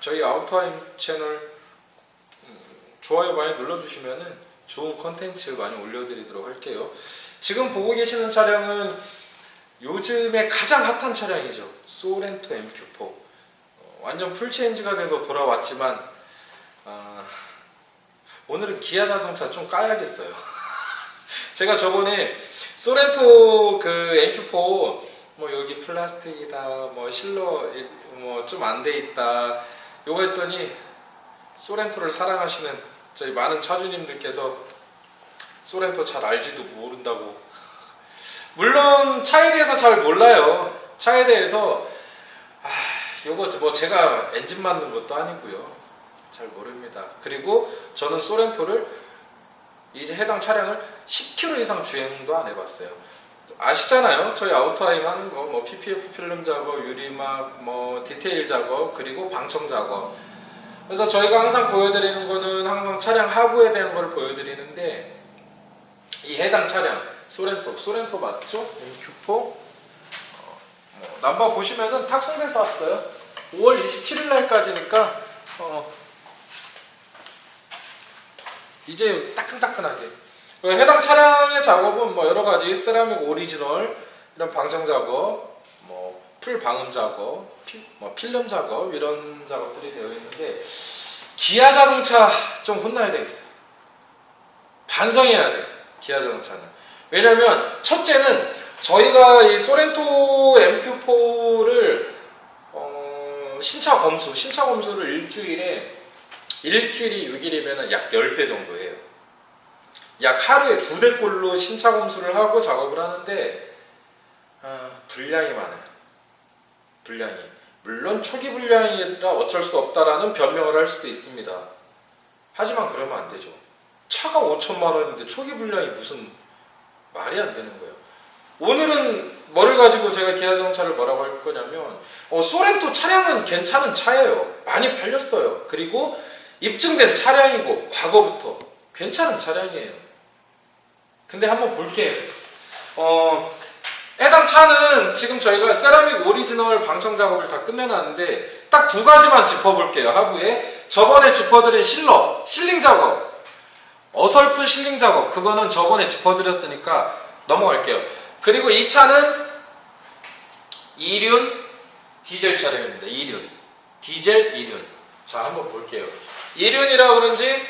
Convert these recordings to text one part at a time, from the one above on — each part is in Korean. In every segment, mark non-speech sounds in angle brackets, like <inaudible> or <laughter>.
저희 아우터하임 채널 음, 좋아요 많이 눌러주시면은 좋은 컨텐츠 많이 올려드리도록 할게요. 지금 보고 계시는 차량은 요즘에 가장 핫한 차량이죠. 소렌토 MQ4. 어, 완전 풀체인지가 돼서 돌아왔지만 아, 오늘은 기아 자동차 좀 까야겠어요. <laughs> 제가 저번에 소렌토 그 MQ4 뭐 여기 플라스틱이다 뭐 실러 뭐 좀 안 돼 있다 요거 했더니 소렌토를 사랑하시는 저희 많은 차주님들께서 소렌토 잘 알지도 모른다고. 물론 차에 대해서 잘 몰라요. 차에 대해서 아 요거 뭐 제가 엔진 만든 것도 아니고요. 잘 모릅니다. 그리고 저는 소렌토를 이제 해당 차량을 10km 이상 주행도 안 해봤어요 아시잖아요. 저희 아우터하임 하는 거, 뭐 PPF 필름 작업, 유리막, 뭐 디테일 작업, 그리고 방청 작업. 그래서 저희가 항상 보여드리는 거는 항상 차량 하부에 대한 걸 보여드리는데 이 해당 차량 소렌토, 소렌토 맞죠? MQ4. 어, 뭐 남바 보시면은 탁송돼서 왔어요. 5월 27일 날까지니까 어, 이제 따끈따끈하게 그 해당 차량의 작업은 뭐 여러 가지 세라믹 오리지널 이런 방정 작업, 뭐 풀 방음 작업, 피, 뭐 필름 작업 이런 작업들이 되어 있는데 기아 자동차 좀 혼나야 되겠어요. 반성해야 돼. 기아 자동차는. 왜냐면 첫째는 저희가 이 소렌토 MQ4를 어, 신차 검수, 신차 검수를 일주일에 일주일이 6일이면 약 10대 정도. 약 하루에 두 대꼴로 신차 검수를 하고 작업을 하는데 아, 분량이 많아요. 분량이. 물론 초기 분량이라 어쩔 수 없다라는 변명을 할 수도 있습니다. 하지만 그러면 안 되죠. 차가 5천만 원인데 초기 분량이 무슨 말이 안 되는 거예요. 오늘은 뭐를 가지고 제가 기아 자동차를 뭐라고 할 거냐면 어, 소렌토 차량은 괜찮은 차예요. 많이 팔렸어요. 그리고 입증된 차량이고 과거부터 괜찮은 차량이에요. 근데 한번 볼게요. 어, 해당 차는 지금 저희가 세라믹 오리지널 방청 작업을 다 끝내놨는데 딱 두 가지만 짚어볼게요. 하부에 저번에 짚어드린 실러, 실링 작업, 어설픈 실링 작업 그거는 저번에 짚어드렸으니까 넘어갈게요. 그리고 이 차는 이륜 디젤 차량입니다. 이륜 디젤 이륜. 자 한번 볼게요. 이륜이라 그런지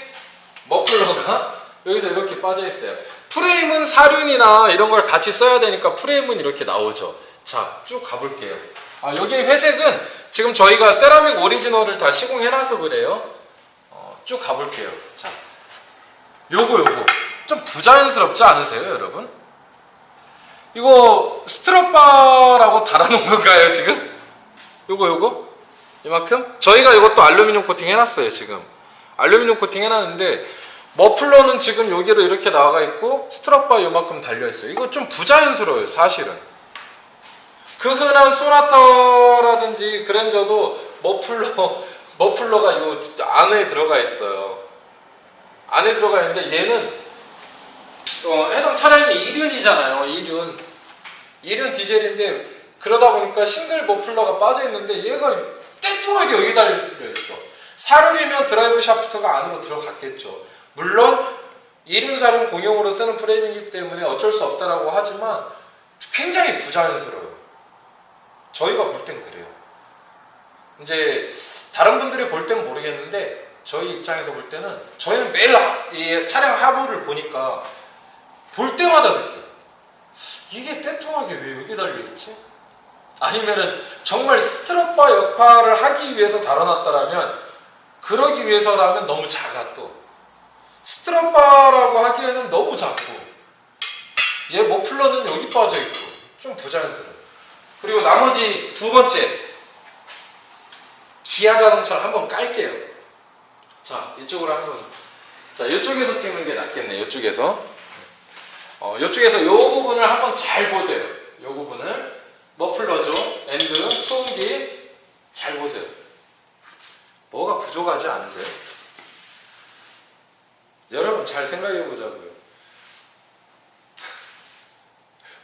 머플러가 <laughs> 여기서 이렇게 빠져 있어요. 프레임은 사륜이나 이런 걸 같이 써야 되니까 프레임은 이렇게 나오죠. 자, 쭉 가볼게요. 아, 여기 회색은 지금 저희가 세라믹 오리지널을 다 시공해놔서 그래요. 어, 쭉 가볼게요. 자, 요거, 요거. 좀 부자연스럽지 않으세요, 여러분? 이거 스트로바라고 달아놓은 건가요, 지금? 요거, 요거? 이만큼? 저희가 이것도 알루미늄 코팅 해놨어요, 지금. 알루미늄 코팅 해놨는데, 머플러는 지금 여기로 이렇게 나가 있고 스트럿바 요만큼 달려 있어요. 이거 좀 부자연스러워요, 사실은. 그 흔한 소나타라든지 그랜저도 머플러 <laughs> 머플러가 요 안에 들어가 있어요. 안에 들어가 있는데 얘는 어, 해당 차량이 2륜이잖아요. 2륜. 2륜 디젤인데 그러다 보니까 싱글 머플러가 빠져 있는데 얘가 떼뚱하게 여기 달려 있어. 4륜이면 드라이브 샤프트가 안으로 들어갔겠죠. 물론 1륜4륜 공용으로 쓰는 프레임이기 때문에 어쩔 수 없다라고 하지만 굉장히 부자연스러워요. 저희가 볼 땐 그래요. 이제 다른 분들이 볼 땐 모르겠는데 저희 입장에서 볼 때는 저희는 매일 하- 이 차량 하부를 보니까 볼 때마다 느껴요. 이게 떼뚱하게 왜 여기 달려있지? 아니면은 정말 스트로바 역할을 하기 위해서 달아놨다라면 그러기 위해서라면 너무 작아 또 스트럼바라고 하기에는 너무 작고 얘 머플러는 여기 빠져 있고 좀 부자연스러워. 그리고 나머지 두 번째 기아 자동차를 한번 깔게요. 자 이쪽으로 한번 자 이쪽에서 찍는 게 낫겠네. 이쪽에서 어 이쪽에서 이 부분을 한번 잘 보세요. 이 부분을 머플러죠. 엔드 소음기 잘 보세요. 뭐가 부족하지 않으세요? 여러분 잘 생각해 보자고요.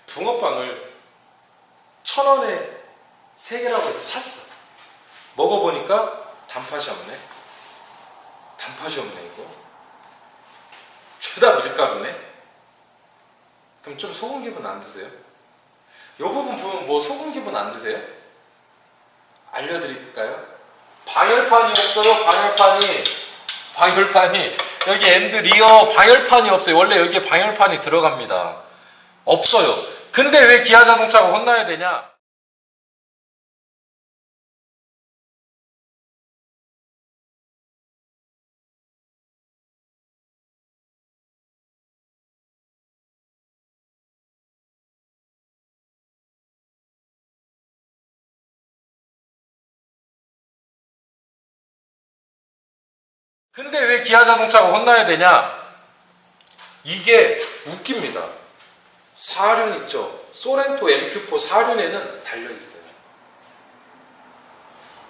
붕어빵을 천 원에 세 개라고 해서 샀어. 먹어보니까 단팥이 없네. 단팥이 없네 이거. 죄다 밀가루네. 그럼 좀 소금 기분 안 드세요? 요 부분 보면 뭐 소금 기분 안 드세요? 알려드릴까요? 방열판이 없어요. 방열판이 방열판이 여기 엔드 리어 방열판이 없어요. 원래 여기에 방열판이 들어갑니다. 없어요. 근데 왜 기아 자동차가 혼나야 되냐? 근데 왜 기아 자동차가 혼나야 되냐? 이게 웃깁니다. 사륜 있죠. 소렌토 MQ4 사륜에는 달려 있어요.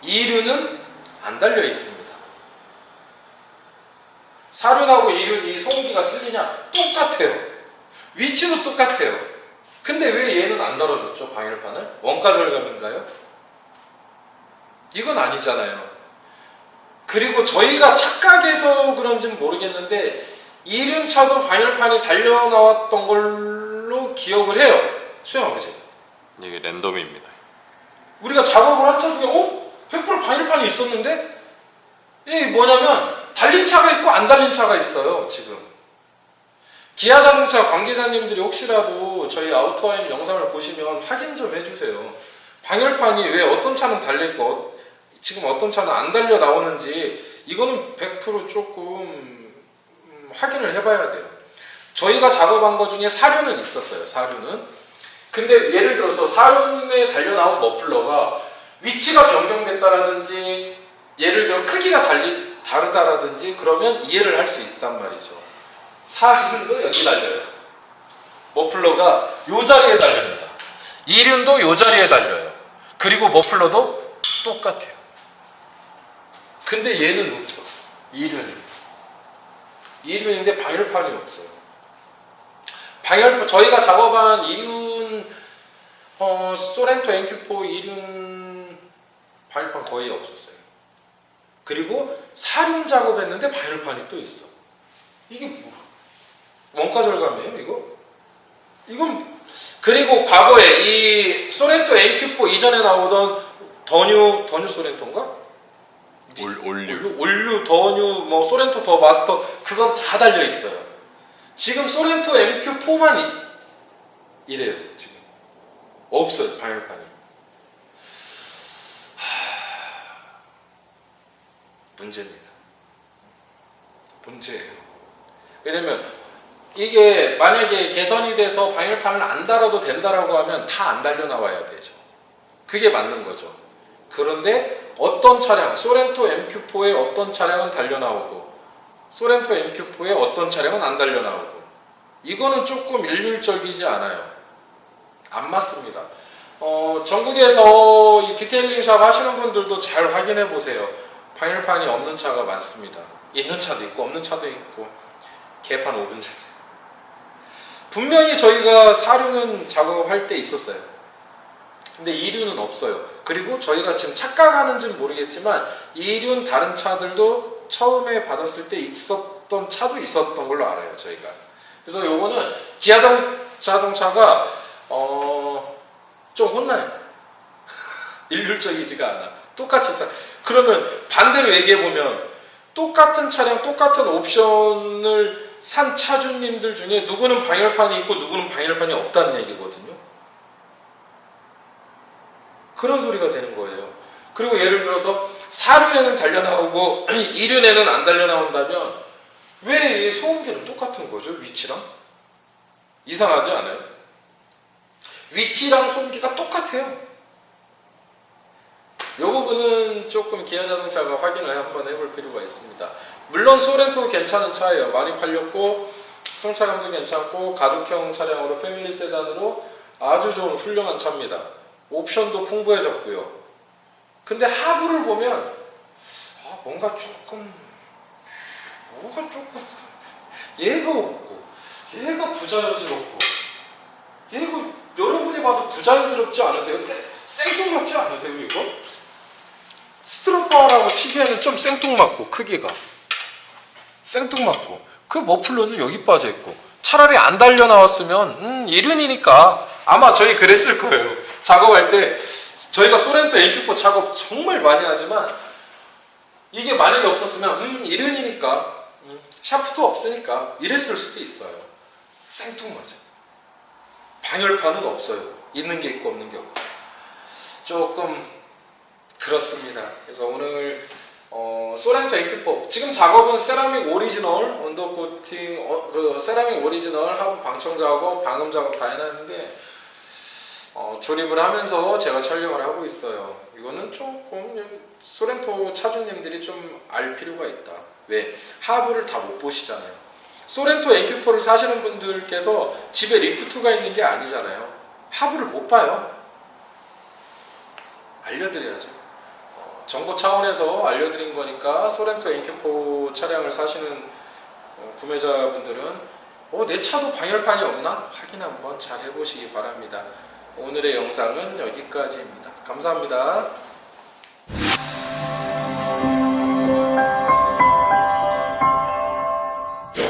2륜은 안 달려 있습니다. 사륜하고 2륜 이 소음기가 틀리냐? 똑같아요. 위치도 똑같아요. 근데 왜 얘는 안 달아줬죠? 방열판을? 원가 절감인가요? 이건 아니잖아요. 그리고 저희가 착각해서 그런지는 모르겠는데 이륜차도 방열판이 달려 나왔던 걸로 기억을 해요. 수영아 그지? 이게 랜덤입니다. 우리가 작업을 한 차 중에 어? 100% 방열판이 있었는데 이게 뭐냐면 달린 차가 있고 안 달린 차가 있어요 지금 기아 자동차 관계자님들이 혹시라도 저희 아우터와인 영상을 보시면 확인 좀 해주세요 방열판이 왜 어떤 차는 달려있고 지금 어떤 차는 안 달려 나오는지 이거는 100% 조금 음, 확인을 해봐야 돼요 저희가 작업한 것 중에 사륜은 있었어요 사륜은 근데 예를 들어서 사륜에 달려 나온 머플러가 위치가 변경됐다라든지 예를 들어 크기가 달리, 다르다라든지 그러면 이해를 할 수 있단 말이죠. 사륜도 여기 달려요. 머플러가 요 자리에 달립니다. 이륜도 요 자리에 달려요. 그리고 머플러도 똑같아요. 근데 얘는 없어. 이륜이. 이륜인데 방열판이 없어요. 방열 저희가 작업한 이륜 어, 소렌토 NQ4 이륜 방열판 거의 없었어요. 그리고 사륜 작업했는데 방열판이 또 있어. 이게 뭐 원가 절감이에요, 이거? 이건 그리고 과거에 이 소렌토 NQ4 이전에 나오던 더뉴 더뉴 소렌토인가? 올, 올류. 올류, 올류, 더뉴, 뭐 소렌토 더 마스터 그건 다 달려 있어요. 지금 소렌토 MQ4만 이, 이래요 지금 없어요 방열판이. 하... 문제입니다. 문제예요. 왜냐면 이게 만약에 개선이 돼서 방열판을 안 달아도 된다라고 하면 다 안 달려 나와야 되죠. 그게 맞는 거죠. 그런데 어떤 차량, 소렌토 MQ4의 어떤 차량은 달려 나오고 소렌토 MQ4의 어떤 차량은 안 달려 나오고 이거는 조금 일률적이지 않아요. 안 맞습니다. 어, 전국에서 이 디테일링 샵 하시는 분들도 잘 확인해 보세요. 방열판이 없는 차가 많습니다. 있는 차도 있고 없는 차도 있고 개판 5분 차. 분명히 저희가 사륜은 작업할 때 있었어요. 근데 이륜은 없어요. 그리고 저희가 지금 착각하는지는 모르겠지만 이륜 다른 차들도 처음에 받았을 때 있었던 차도 있었던 걸로 알아요. 저희가. 그래서 요거는 기아 자동차가 어, 좀 혼나요. <laughs> 일률적이지가 않아. 똑같이 사. 그러면 반대로 얘기해 보면 똑같은 차량, 똑같은 옵션을 산 차주님들 중에 누구는 방열판이 있고 누구는 방열판이 없다는 얘기거든요. 그런 소리가 되는 거예요. 그리고 예를 들어서 4륜에는 달려 나오고 2륜에는 <clears throat> 안 달려 나온다면 왜이 소음기는 똑같은 거죠? 위치랑? 이상하지 않아요? 위치랑 소음기가 똑같아요. 이 부분은 조금 기아 자동차가 확인을 한번 해볼 필요가 있습니다. 물론 소렌토 괜찮은 차예요. 많이 팔렸고 승차감도 괜찮고 가족형 차량으로 패밀리 세단으로 아주 좋은 훌륭한 차입니다. 옵션도 풍부해졌고요. 근데 하부를 보면 아, 뭔가 조금 뭐가 조금 <laughs> 얘가 없고 얘가 부자연스럽고 얘가 여러분이 봐도 부자연스럽지 않으세요? 땡- 생뚱맞지 않으세요 이거? 스트로퍼라고 치기에는 좀 생뚱맞고 크기가 생뚱맞고 그 머플러는 여기 빠져 있고 차라리 안 달려 나왔으면 음 이른이니까 아마 저희 그랬을 거예요 작업할 때 저희가 소렌토 AP4 작업 정말 많이 하지만 이게 만약에 없었으면 음 이른이니까 음, 샤프트 없으니까 이랬을 수도 있어요. 생뚱맞아. 방열판은 없어요. 있는 게 있고 없는 게 없고. 조금 그렇습니다. 그래서 오늘 어, 소렌토 AP4 지금 작업은 세라믹 오리지널 언더코팅 어, 그 세라믹 오리지널 하부 방청 작업 방음 작업 다 해놨는데 어, 조립을 하면서 제가 촬영을 하고 있어요. 이거는 조금 소렌토 차주님들이 좀 알 필요가 있다. 왜 하부를 다 못 보시잖아요. 소렌토 AP4를 사시는 분들께서 집에 리프트가 있는 게 아니잖아요. 하부를 못 봐요. 알려드려야죠. 어, 정보 차원에서 알려드린 거니까 소렌토 인큐포 차량을 사시는 어, 구매자분들은 어, 내 차도 방열판이 없나? 확인 한번 잘 해보시기 바랍니다. 오늘의 영상은 여기까지입니다. 감사합니다.